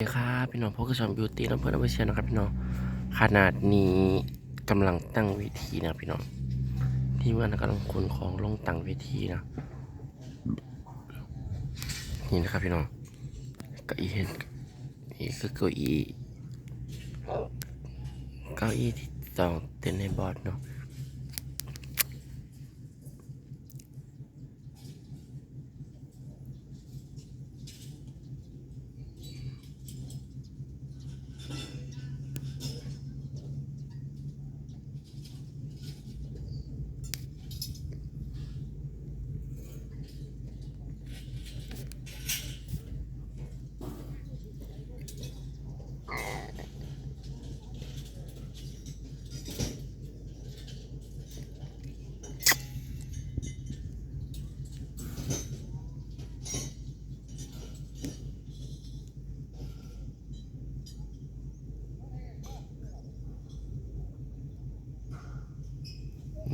สวัสดีครับพี่น้องพวกกระชอนบิวตี้น้ำเพื่อนน้ำเวเชียร์นะครับพี่น้องขนาดนี้กำลังตั้งเวทีนะพี่น้องที่มันกำลังขนของลงตั้งเวทีนะนี่นะครับพี่น้องเก้าอี้เห็นนี่คือเก้าอี้เก้าอี้ที่จองเต็นท์ในบอร์ดเนาะ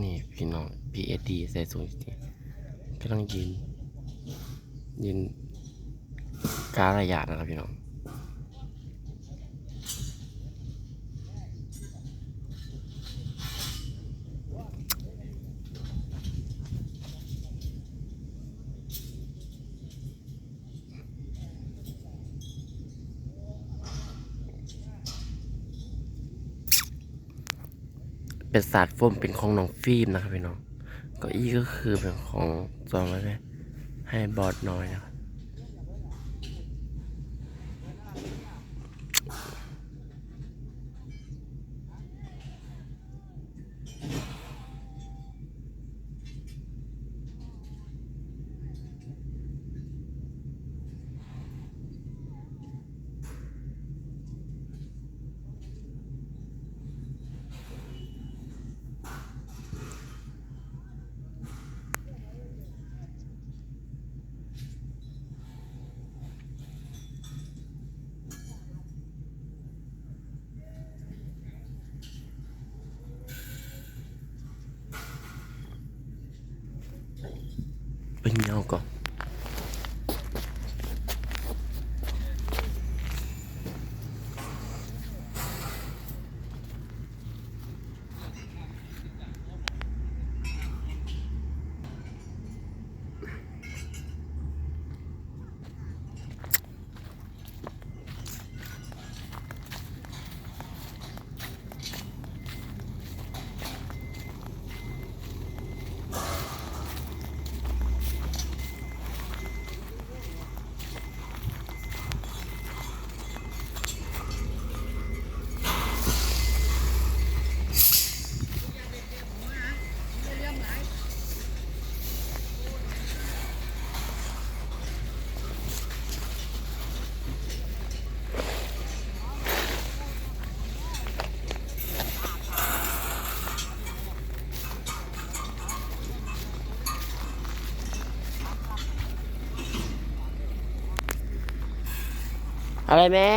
นี่ พี่น้อง PSD ใส่สูงจริงกำลังยืนยืนการะยะนะครับพี่น้อง เป็นศาสตร์โฟมเป็นของน้องฟิล์มนะครับพี่น้องเก้าอี้ก็คือเป็นของจองไว้ให้บอดน้อยนะครับ เป็นเงาก่ อะไรแม่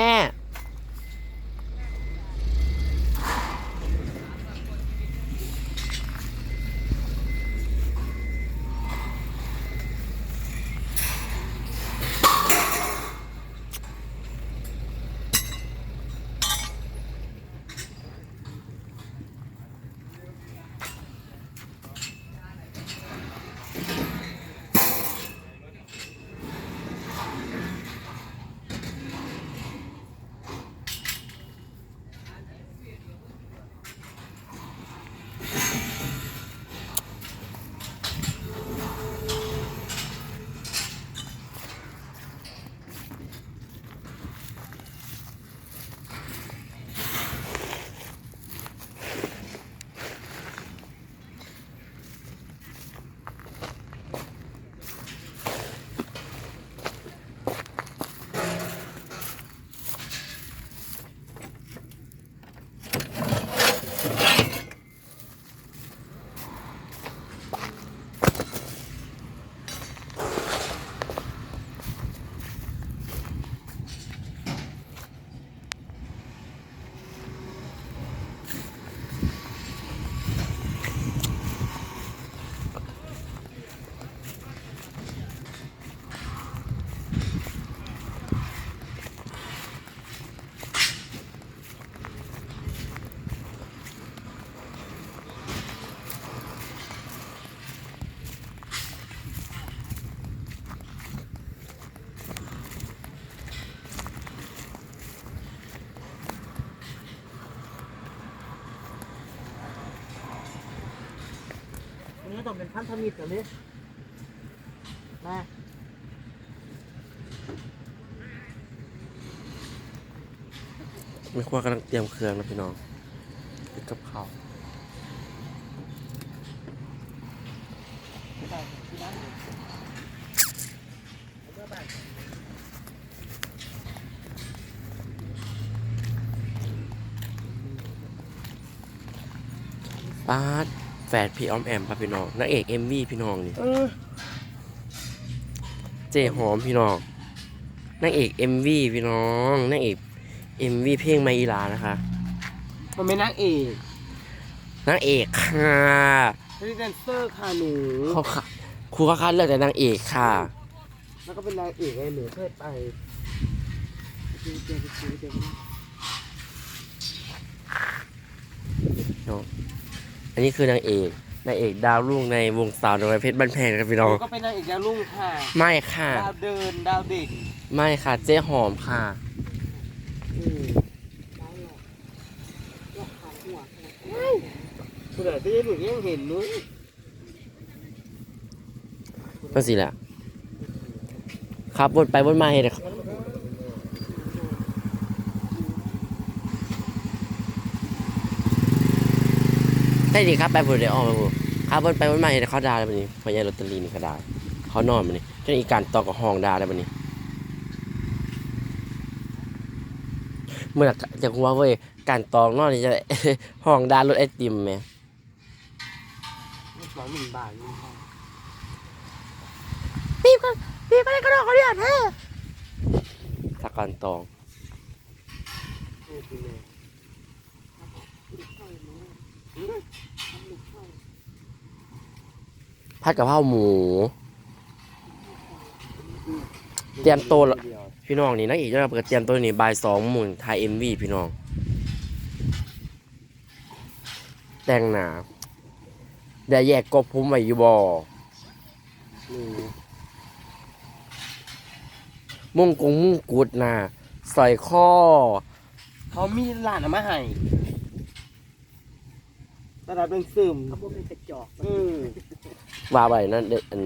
ต้องเป็นพันธมิตรกันนี้มาไม่ครัวกำลังเตรียมเครื่องนะพี่น้องเฮ็ดกับข้าวปาด แฝดพี่ออมแอมป่ะพี่น้องนางเอกเอ็มวีพี่น้องนี่เออเจหอมพี่น้องนางเอกเอ็มวีพี่น้องนางเอกเอ็มวีเพลงไมอีลานะคะมันเป็นนางเอกนางเอกค่ะเป็นแดนเซอร์ค่ะหนูเขาค่ะครูก็คัดเลือกแต่นางเอกค่ะ แล้วก็เป็นนางเอกไอ้หนูเคยไปเจอเจอเจอเจอน้อง อันนี้คือนางเอกนางเอกดาวรุ่งในวงสาวน้อยเพชรบ้านแพงนะครับพี่น้อง ก็เป็นนางเอกดาวรุ่งค่ะ ไม่ค่ะ ดาวเดินดาวเด็กไม่ค่ะ เจ๊หอมค่ะอืมคุณอาจจะได้หนูยังเห็นนุ้ยก็สิแหละครับวนไปวนมาเห็นเล ยได้ดีครับไปบุญเดี๋ยวออกมาบุครับวนไปวนมาเห็นเขาด่าแล้วบันนี้พอยายลอตเตอรี่นี่เขาด่าเขานอนบันนี้จนอีกการตอกกับห้องด่าแล้วบันนี้ เมื่อไหร่จะกลัวเว้ยการตองนอนนี่จะห้องด่ารถไอติมไหมสองหมื่นบาทนี่ค่ะปีบกันปีบกันกระโดดเขาเนี่ยเฮ้สักการตองนี่คือเลย ผัดกะเพราหมูเตรียมตัวลพี่น้องนี่นักอีกจะเปิดเตรียมตัวนี่บ่ายสองหมื่นไทยเอ็มวีพี่น้อง แต่งหนาเดี๋ยวแยกกบผมไว้อยู่บ่มุ่งกงมุ่งกุดนะใส่ข้อ เขามีหลานอามาให้ ระดับเป็นซึมเขาเป็นกระจอกอืมว่าไปนั่นเด็กอัน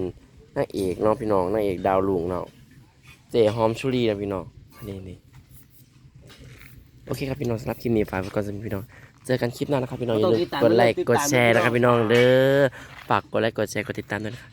นางเอกเนาะพี่น้องนางเอกดาวลุงเนาะเจหอมชุลีนะพี่น้องอันนี้นี่โอเคครับพี่น้องสำหรับคลิปนี้ฝากไว้ก่อนสำหรับพี่น้องเจอกันคลิปหน้านะครับพี่น้องอย่าลืมกดไลค์กดแชร์นะครับพี่น้องเด้อฝากกดไลค์กดแชร์กดติดตามด้วยนะครับ